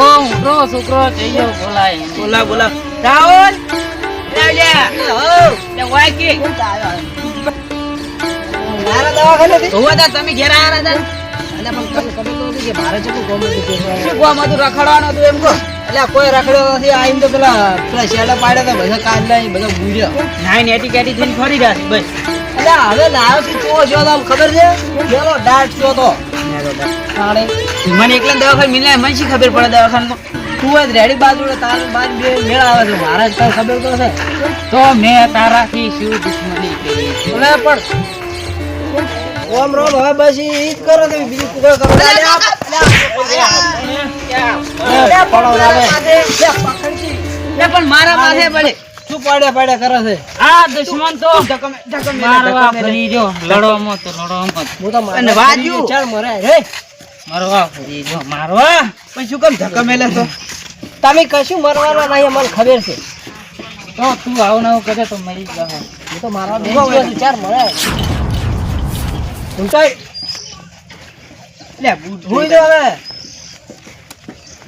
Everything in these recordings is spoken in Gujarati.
ઓ ઉતરો છોકરો જઈયો બોલાય. બોલા બોલા. રાહુલ તમે ઘેર હતું? રખડવાનું હતું એમ કહો. એટલે કોઈ રખડ્યો નથી. આવીને તો પેલા પેલા શેડા પાડ્યા તો બધા કાલ નહીં બધા ભૂલ્યો નાઈ નેટી કેટી થઈને ફરી રહ્યા બસ. એટલે હવે લાવ્યો છું તો જો ખબર છે? પેલો ડાટ છો તો. તાણે મને એકલા દવાખાને મિલે મને શી ખબર પડે દવાખાને તું જ રેડી બાજુ તાર બાજુ બે મેળ આવે છે મારા જ ખબર તો છે. તો મેં તારાથી શું દુશ્મની કરી પણ ઓમ રોમ હવે બસ ઈ જ કરો તમે બીજું કુકર કરો પણ મારા માથે પડે. શું પાડ્યા પાડ્યા કરે છે. આ દુશ્મન તો મારવા ફરી જો લડવામાં તો લડવામાં હું તો અને વાજ્યું. ચાલ મરે હે? મારવા ફરી જો મારવા. પણ શું કેમ ધક્કમે લે તો? તમે કશું મરવાના નહીં અમને ખબર છે. તો તું આવું નવું કરે તો મરી જ જાવ હું તો મારવા બે દિવસ ચાર મરે ઊંચાઈ લે જો હવે.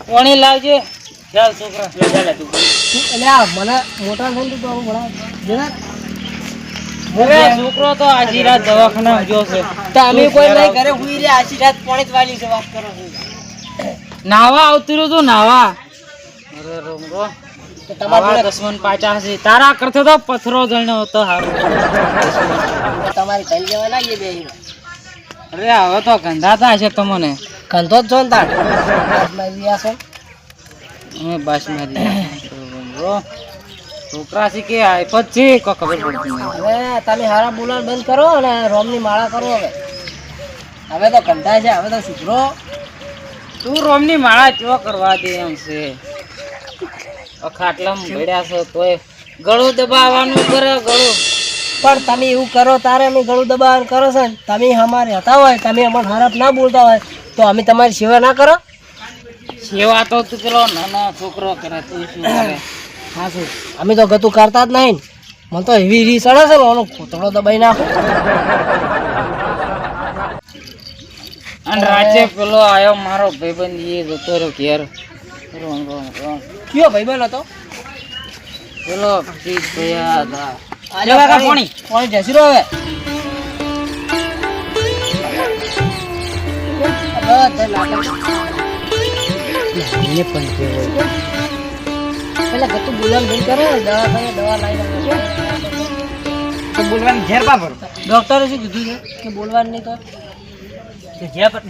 પાણી લાવજે. ચાલ છોકરા લે લે તું એટલે આ મને મોટા થઈને તો ભણાવ જરા. હવે છોકરો તો આજી રાત દવાખાના ગયો છે. તમે કોઈ નહીં ઘરે હુઈ રે આજી રાત પોણી વાલી છે વાત કરો છો. નાવા આવતું રહ્યો તું નાવા. અરે રોમરો તો તમારા દસમન પાછા છે તારા કરતે તો પથરો જણ્યો હતો હારું. તમારી કઈ લેવા લાગીએ બે અરે હવે તો ગંધાતા છે તમને. ગંધો જ છો ને તાર આજમાં વ્યા છો અમે બસ મારી રોમ છોકરા શીખે કે આઈપત છે કોઈ ખબર પડતી હવે તમે હારા બોલાણ બંધ કરો અને રોમની માળા કરો હવે. હવે તો કંટાય છે હવે તો સુધરો. તું રોમની માળા ચો કરવા દે એમ છે? ખાટલા ભેડ્યા છો તોય ગળું દબાવવાનું કરે ગળું. પણ તમે એવું કરો તારે અમે ગળું દબાવવાનું કરો છો તમે અમારે હતા હોય તમે અમારે હરફ ના બોલતા હોય તો અમે તમારી સેવા ના કરો? સેવા તો તું પેલો નાનો છોકરો કરે તું શું કરે? હા શું અમે તો ગતું કરતા જ નહીં મને તો એવી રી ચડે છે ઓનો કોતળો દબાઈ નાખો. અને રાતે પેલો આયો મારો ભાઈબંધ એ જતો રહ્યો ઘેર. રોમ રોમ રોમ. કયો ભાઈબંધ હતો? પેલો પ્રીત ભૈયા હતા. આજે લેવા કા પાણી. પાણી જસી રહ્યો હવે. બધા નાટક. એને પણ કહેવાય. પેલા ગતું બોલવાનું બંધ કરો દવા ખાઈએ, દવા લાવીને તો બોલવાની ઝેર પા પડો. ડોક્ટરે શું કીધું છે? કે બોલવાનું નહીં તો?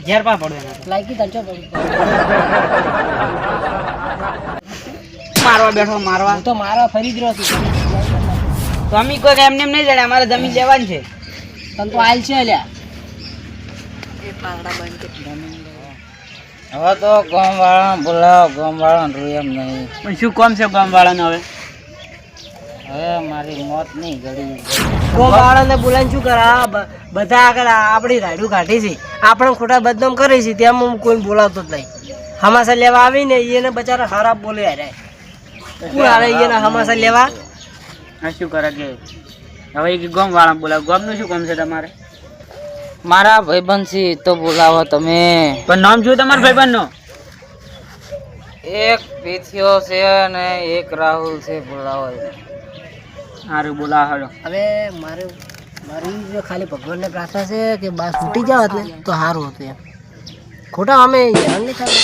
ઝેર પા પડો લાગી તંચો મારવા બેઠો મારવા. તો મારવા ફરી જ રહ્યો છું. તો અમે કોઈ એમને એમ નહીં જાણે અમારે જમીન લેવાની છે. તને તો આલ છે અલ્યા. હવે તો ગામ વાળા બોલાવો ગામ વાળા એમ નહીં. પણ શું કોમ છે ગામવાળાને હવે? હવે મારી મોત નહીં ગળી. ગામવાળાને બોલાવીને શું કરા? બધા આગળ આપણી રાડું કાઢી છે. આપણે ખોટા બદનામ કરી છે તેમ હું કોઈ બોલાવતો જ નહીં. હમાસા લેવા આવીને એને બચારા ખરાબ બોલે હારે. કોણ આવે એને હમાસા લેવા? શું કરે કે? હવે એ ગામ વાળા બોલાવ. ગામનું શું કામ છે તમારે? મારા ભાઈબંધ છે તો બોલાવો તમે. પણ નામ શું તમારા ભાઈબંધનું. એક પીથિયો છે અને એક રાહુલ છે બોલાવો સારું બોલાવો હાલો. હવે મારે મારી જો ખાલી ભગવાનને પ્રાર્થના છે કે બા છૂટી જાવ એટલે તો સારું હતું એમ. ખોટા અમે હેરાન નહીં થાય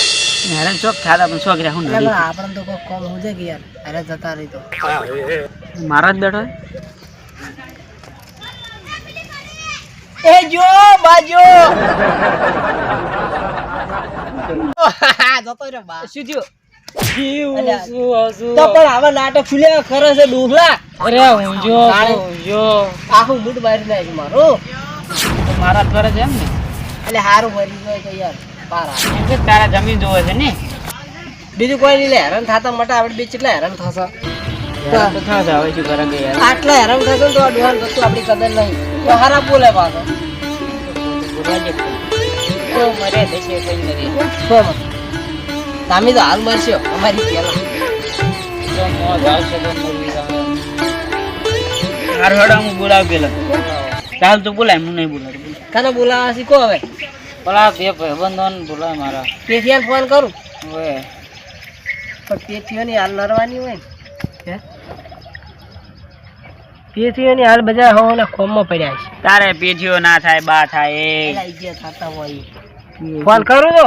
હેરાન શોખ થયા પણ શોખ રહ્યા હું આપણને તો કોઈ કોમ હું છે કે યાર અરે જતા રહી તો. મારા જ બેઠો એ જો બાજો જતો રે બા. શું થયું? અલ્યા. શું હસું? તો પણ આવા નાટક ખુલ્યા કરે છે ડોહલા અરે આખું મૂડ મારી. મારું છે એમ ને? એટલે હારું ભરી ગયો તો યાર પારા એમ તારા જમીન જોવે છે ને? બીજું કોઈ નહીં હેરાન થતા મટા આપણે બે કેટલા હેરાન થશે? આટલા હેરાન થશે તો આ ડોહાન વસ્તુ આપણી કદર નહીં. તો હારા બોલે પાછો. તમે તો હાલ મરશો અમારી પેલા તો મોત આવશે તો મરી જાવ હારું હેડો હું. બોલાવ પેલા ચાલ તો બોલાય હું નહીં બોલાવ. તને બોલાવા શીખો હવે? પેલા બે ભાઈબંધોને બોલાય મારા. પેશિયન ફોન કરું? હવે. પણ પેથીઓની હાલ નરવાની હોય ને. હે? પેથીઓની હાલ બધા હવાના ખોમમાં પડ્યા છે. તારે પેઢીઓ ના થાય બા થાય એ. થતા હોય ફોન કરું તો.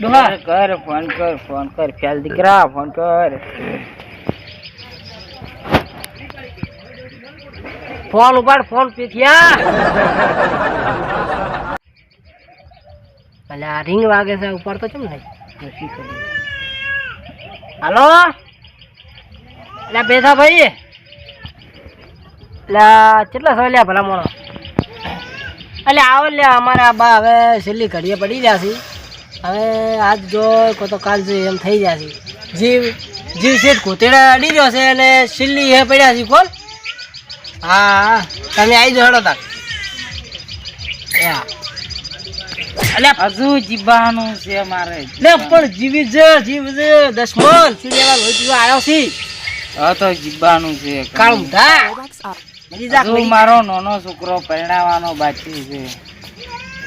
ડોહા કર કર ફોન કર ફોન કર. ફેલ દીકરા ફોન કર. ફોન ઉપાડ ફોન પેથિયા અલ્યા રિંગ વાગે છે ઉપર તો કેમ નહીં? હાલો? એટલે બેઠા ભાઈ એટલે કેટલા સો લ્યા ભલા મોણો એટલે આવો અમારે અમારા બા હવે છેલ્લી ઘડીએ પડી ગયા છે. હવે આજ જો કો તો કાલ જો એમ થઈ જશે જીવ જીવ શેઠ કોતેડા અડી ગયો છે અને છેલ્લી એ પડ્યા છે કોણ હા તમે આવી જાઓ હેડો તાક એ હા અલ્યા હજુ જીવવાનું છે મારે. પણ જીવી જ જીવ જ. દસમન આવ્યો છે? હા તો જીવવાનું છે. કામ જા હજુ મારો નાનો છોકરો પરણાવવાનો બાકી છે.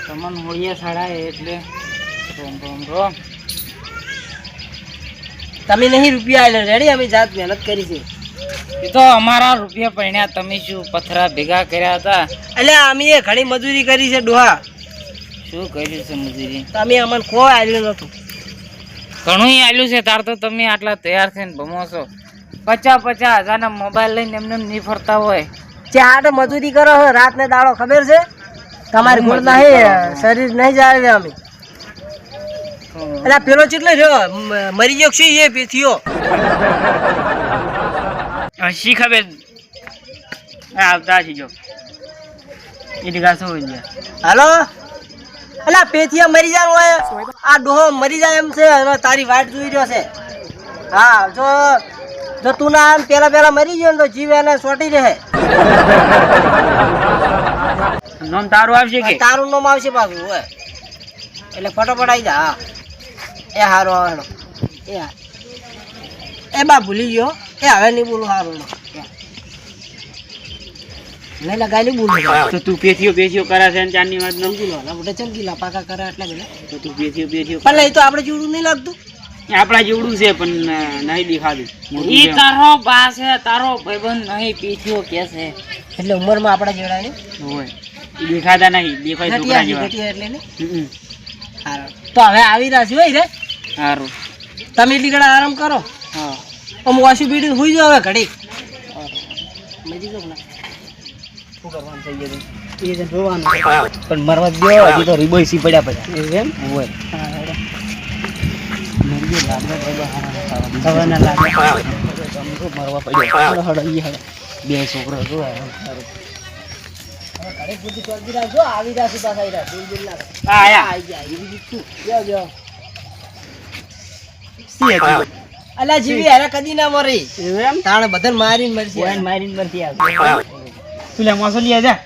તમને હોઈએ સાડા એટલે. તમે નહીં રૂપિયા આવેલા રેડી? અમે જાત મહેનત કરી છે. એ તો અમારા રૂપિયા પરણ્યા તમે શું પથરા ભેગા કર્યા હતા? એટલે અમે એ ઘણી મજૂરી કરી છે ડોહા. શું કર્યું છે મજૂરી? તમે અમને કોઈ આવ્યું નતું ઘણું આવેલું છે તાર તો તમે આટલા તૈયાર થઈને ભમો છો. પચાસ પચાસ હજારના મોબાઈલ લઈને એમને એમ નહીં ફરતા હોય. ચાટ મજૂરી કરો છો રાત ને દાડો ખબર છે? તમારે ગુણ નહીં શરીર નહીં જાય અમે એટલે પેલો ચેટલો રહ્યો મરી ગયો શું એ થયો? શી ખબર? આવતા છે જો. એ દીકા શું હોય હાલો? અલા પેથીયા મરી જવાનું હોય. આ ડોહો મરી જાય એમ છે તારી વાટ જોઈ રહ્યો છે. હા જો જો તું ના આમ પેલા પેલા મરી ગયો ને તો જીવ એને સોટી રહે નોમ તારું આવશે કે? તારું નોમ આવશે પાછું હોય એટલે ફટોફટ આવી જા એ હારો હારો. એ એ બા ભૂલી ગયો. એ હવે નહીં બોલું હારું નહીં નહીં બોલું. તો તું પેથીઓ પેથીઓ કરે છે ચાંદની વાત નમકી લો. ચમકી લા પાકા કરે એટલે તો તું પેથીઓ પેથીઓ પણ એ તો આપણે જોડું નહીં લાગતું. આપણા જેવડું છે પણ નહીં દેખાતું. ઈ તારો બા છે તારો ભાઈબંધ નહીં પીઠ્યો કે છે. એટલે ઉંમરમાં આપણા જેવડા ને હોય. દેખાતા નહીં દેખાય છોકરા જેવા. એટલે ને? હારું. તો હવે આવી રહ્યા છે રે સારું તમે એટલી આરામ કરો. હા. આમ વાસુ બીડી હુઈ જાવ હવે ઘડી મજી જાવ ના. શું કરવાનું થઈ ગયું એ પણ મરવા દો હજી તો રીબોય સી પડ્યા પછી એમ? હોય. બે છોકરો જો અલા જીવી હારે કદી ના મરી એમ તાણે બધાને મારીને મરશે મારીને મરતી આવે તું લે મોસો લઈ જા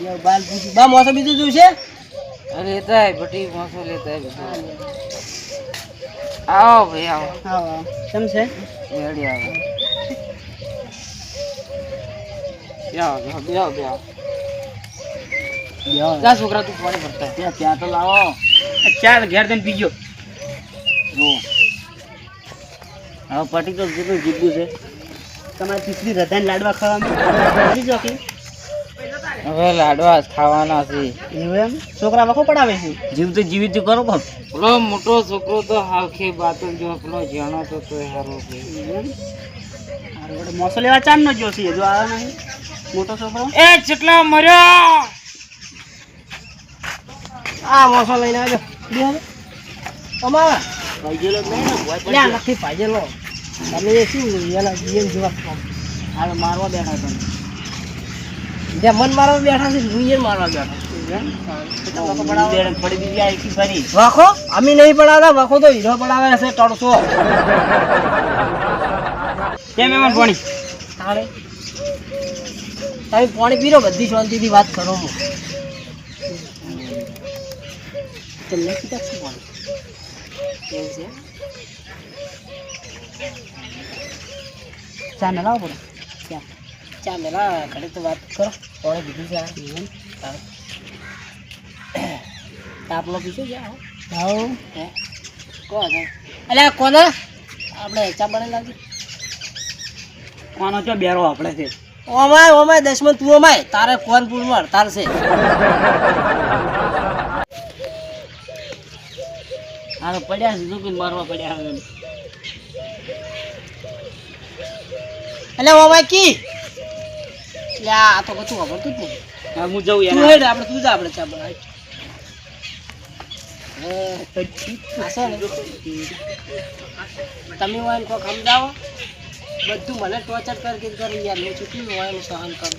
લ્યો, બાલ પૂછી બા મોસો બીજું જોશે છે તાય બટી મોસો લેતા બધું. આવો ભાઈ આવો. કેમ છે? રેડી આવો. બેહો બેહો બેહો બેહો. જા છોકરા તું પાણી ભરતા. ત્યાં ત્યાં તો લાવો. ચાલ ઘેર જઈને પીજો. જો હવે પટી તો જીતું જીતું છે. તમારે તીસરી રધાને લાડવા ખાવા જો કે હવે લાડવા ખાવાના છે. એવું એમ? છોકરા વખો પડાવે છે? જીવ તો જીવિત કરો પણ પેલો મોટો છોકરો તો હાખી બાતલ જો પેલો જાણો તો તોય હારો છે. મોસો લેવા ચાંદ નો છે જો આવે નહીં? મોટો છોકરો? એ જેટલા મર્યો! આ મોસો લઈને આવજો. બેહો. અમારા. લે નથી ભાજેલો તમે એ શું જેવા. હાલ મારવા બેઠા તમે. જ્યાં મન મારવા બેઠા છે એને મારવા બેઠા વાખો? અમે નહીં પડાવતા, વાખો તો હીરો પડાવે છે, ત્રણસો. કેમ એમાં પાણી? તાણે. તમે પાણી પીરો, બધી શાંતિથી વાત કરો હું પાણી? એવું છે? ચા મેલાવો પડે? ચા. ચા મેલા ઘરે તો વાત કરો. પાણી પીધું છે આ. હા. તાપલો પીશો જાઓ આવો. હે? કોણ અલ્યા કોના આપણે ચા બનાવી લાવજે કોનો ચો બેરો આપણે છે. ઓમાય ઓમાય દસમન તું ઓમાય. તારે ફોન પૂરમાં હડતાલ છે. હારો પડ્યા છે શું મારવા પડ્યા હવે એટલે ઓમાય કી? એટલે આ તો કશું ખબર તું જ નહીં. હા હું જઉં તું યાર. હેડ આપણે તું જા આપણે ચા બનાવી. તમે હોય ને સમજાવો. બધું મને ટોર્ચર કર કરી યાર હું ચૂકી હોય એનું સહન કરું?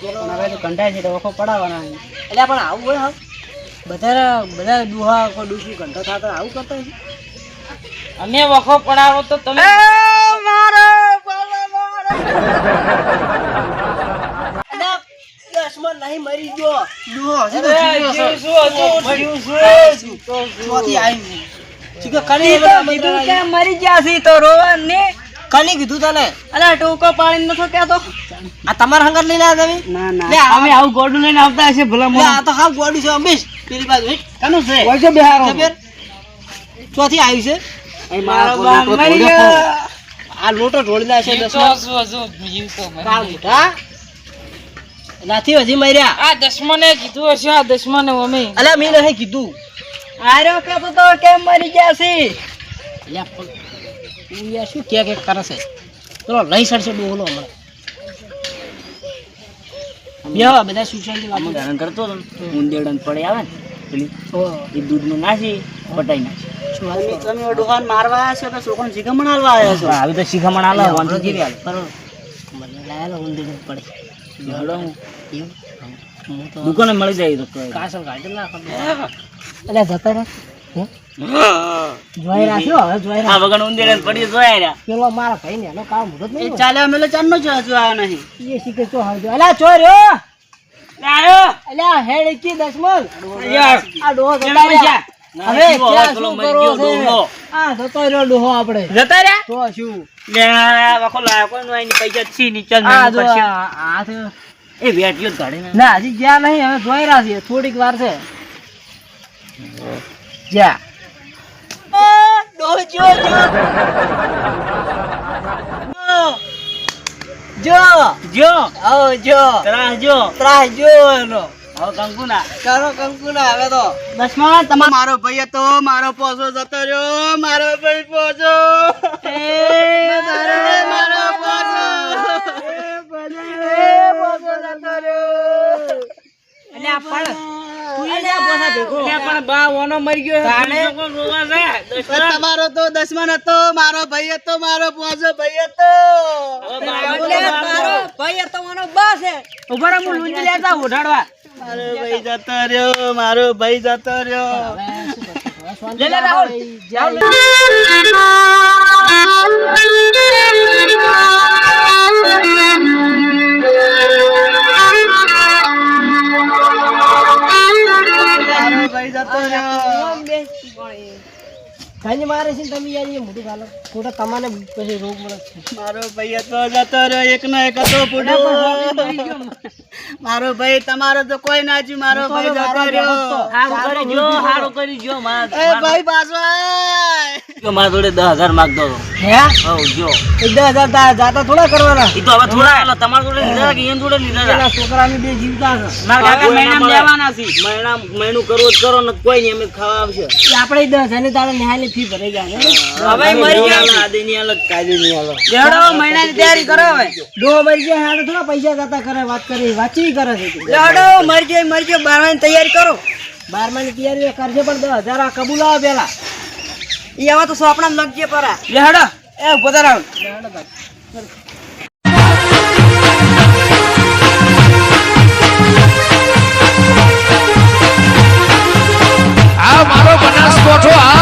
પણ હવે તો કંટાળ છે તો વખો પડાવવાના એટલે પણ આવું હોય હા બધા બધા દુહા કોઈ ડૂસું ઘંટો થતો આવું કરતા અમે વખો પડાવો તો તમે નહીં મરી ગયો. દુહો હશે તો છે. જીવ શું? ચોથી આવી ચીકુ કની કીધું કે મરી ગયા છે તો રોવાનું ને કની કીધું તને અલા ટોકો પાણી નતો કહેતો. આ તમારા હંગર લઈને આવ્યા તમે? ના લે, અમે આવું ગોડું લઈને આવતા હશે ભલા લે, આ તો હાવ ગોડું છે અમીશ. પેલી બાજુ હેટ. કનું છે? હોય છે બેહારો. ચોથી આવી છે? અહીં મારો મારો બાપ બાપ મરી મરી ગયો. ગયો આ લોટો ઢોળી નાખે હજુ? જીવ તો મરી ગયો. નાથી હજી મર્યા? આ દસમાને કીધું હશે આ દસમાને અમે અલ્યા મેં નહીં કીધું. આર્યો કે તો કેમ મરી ગયા છે? યા તું શું કે કે કરે છે? ચલો લઈ સડશે ડોલો હમણાં. બેહો બધા આમ વાતો ધારણ કરતો હતો મુંદેડન પડે આવે ને પેલી એ દૂધમાં નાસી પટાઈ નાખી. તમે ડોહાન મારવા આવ્યા છો કે છોકરાને શિખામણ આલવા આવ્યા છો? આવી તો શીખમણ આલવા વાંધો કેવી આલે મને લાયેલો પડી. તો દુકાને મળી જાય તો કાઢી નાખો. એટલે જતા રહે. જોઈ રાખ્યો હવે જોઈ આ વગર ઉંદેડન પડી જોયા રહ્યા. પેલો મારા ભાઈ ને એનો કામ મુહૂર્ત નહીં ચાલે અમે ચાંદનો જો હજુ આવ્યો નહીં. એ શીખે ચો રહ્યો? આવ્યો અલ્યા હેડ કી દસમલ? આ ડોહો જતા રહ્યા. હવે ના, શું કરો છે? આ જતો રહ્યો ડોહો આપણે. જતા રહ્યા? તો શું? લે આ વખો લાયો નો એની પૈસા છી નીચે આ જો આ આ એ વેટીઓ કાઢી ના હજી ગયા નહીં હવે જોઈ રહ્યા છીએ થોડીક વાર છે. જા. જો જો. આવો જો. ત્રાસ જો. ત્રાસ જો એનો. હવે કંકુના. કરો કંકુના હવે તો. દસમા તમારો મારો ભાઈ હતો મારો પોસો જતો રહ્યો મારો ભાઈ પોસો અલ્યા પણ તું એ જા પોસા ભેગો બા ઓનો મરી ગયો તાણે? તમારો તો દસમન હતો મારો ભાઈ હતો મારો પોજો ભાઈ હતો. ભાઈ તમારો બા છે. ઊભા હું લૂંટી લેતા ઉઠાડવા. મારો ભાઈ જતો રહ્યો મારો ભાઈ જતો રહ્યો. લે, લે, રાહુલ. મારે છે તમે યાર એ મોટું ગાલો. ખોટા તમારે પછી રોગ મળે છે. મારો ભાઈ હતો જતો રહ્યો એક નો એક હતો મારો ભાઈ તમારો તો કોઈ ના મારો ભાઈ જતો રહ્યો હારું કરી જો હારું કરી. જો એ ભાઈ પાછો મારા જોડે દસ હજાર માગતો હતો. હે? હવ જો. દસ હજાર જાતા થોડા કરવાના? એ તો હવે થોડા તમારા જોડે લીધા કે એન જોડે લીધા? પેલા છોકરાને બે જીવતા છે મારા કાકા મહિનામાં લેવાના છે. મહિના મહિનું કરવું જ કરો ને કોઈ નહીં અમે ખાવા આવશે. આપણે દસ હજારની તારે નિહાળી ફી ભરાઈ જાય હવે મરી ગયા આદિ ની અલગ કાયદે ની અલગ લેડો મહિનાની તૈયારી કરો હવે. ડો મરી ગયા હાડે થોડા પૈસા જતા કરે વાત કરી વાંચી કરે છે. લેડો મરી જાય મરી જાય બારવાની તૈયારી કરો. બારમા ની તૈયારી કરશે પણ દસ હજાર કબૂલાવો પેલા. એ આવા તો સોપણા મગજે પરા. લે એ ઊભો લે હડો ભાઈ આ મારો બનાસકોઠો આ